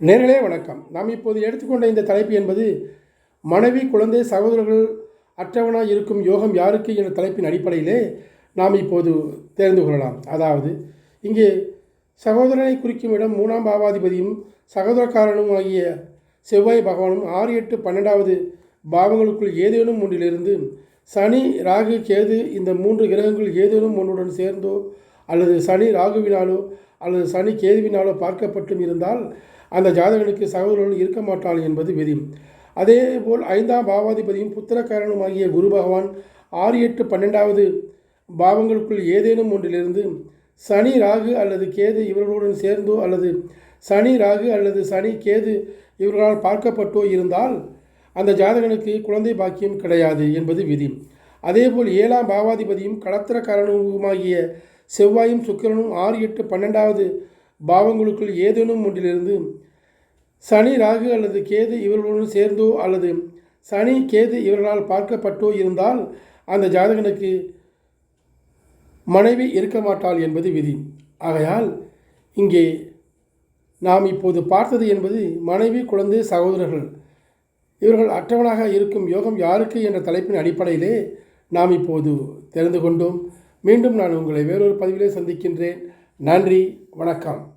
நேர்களே வணக்கம். நாம் இப்போது எடுத்துக்கொண்ட இந்த தலைப்பு என்பது மனைவி குழந்தை சகோதரர்கள் அற்றவனாக இருக்கும் யோகம் யாருக்கு என்ற தலைப்பின் அடிப்படையிலே நாம் இப்போது தெரிந்து கொள்ளலாம். அதாவது இங்கே சகோதரனை குறிக்கும் இடம் மூணாம் பாவாதிபதியும் சகோதரக்காரனும் ஆகிய செவ்வாய் பகவானும் ஆறு எட்டு பன்னெண்டாவது பாவங்களுக்குள் ஏதேனும் ஒன்றிலிருந்து சனி ராகு கேது இந்த மூன்று கிரகங்கள் ஏதேனும் ஒன்றுடன் சேர்ந்தோ அல்லது சனி ராகுவினாலோ அல்லது சனி கேதுவினாலோ பார்க்கப்பட்டும் இருந்தால் அந்த ஜாதகனுக்கு சகோதரர்கள் இருக்க மாட்டாள் என்பது விதி. அதேபோல் ஐந்தாம் பாவாதிபதியும் புத்திரக்காரனுமாகிய குரு பகவான் ஆறு எட்டு பன்னெண்டாவது பாவங்களுக்குள் ஏதேனும் ஒன்றிலிருந்து சனி ராகு அல்லது கேது இவர்களுடன் சேர்ந்தோ அல்லது சனி ராகு அல்லது சனி கேது இவர்களால் பார்க்கப்பட்டோ இருந்தால் அந்த ஜாதகனுக்கு குழந்தை பாக்கியம் கிடையாது என்பது விதி. அதேபோல் ஏழாம் பாவாதிபதியும் கடத்திரக்காரனுமாகிய செவ்வாயும் சுக்கிரனும் ஆறு எட்டு பன்னெண்டாவது பாவங்களுக்குள் ஏதேனும் ஒன்றிலிருந்து சனி ராகு அல்லது கேது இவர்களுடன் சேர்ந்தோ அல்லது சனி கேது இவர்களால் பார்க்கப்பட்டோ இருந்தால் அந்த ஜாதகனுக்கு மனைவி இருக்க மாட்டாள் என்பது விதி. ஆகையால் இங்கே நாம் இப்போது பார்த்தது என்பது மனைவி குழந்தை சகோதரர்கள். இவர்கள் அற்றவனாக இருக்கும் யோகம் யாருக்கு என்ற தலைப்பின் அடிப்படையிலே நாம் இப்போது தெரிந்து கொண்டோம். மீண்டும் நான் உங்களை வேறொரு பதிவிலே சந்திக்கின்றேன். நன்றி வணக்கம்.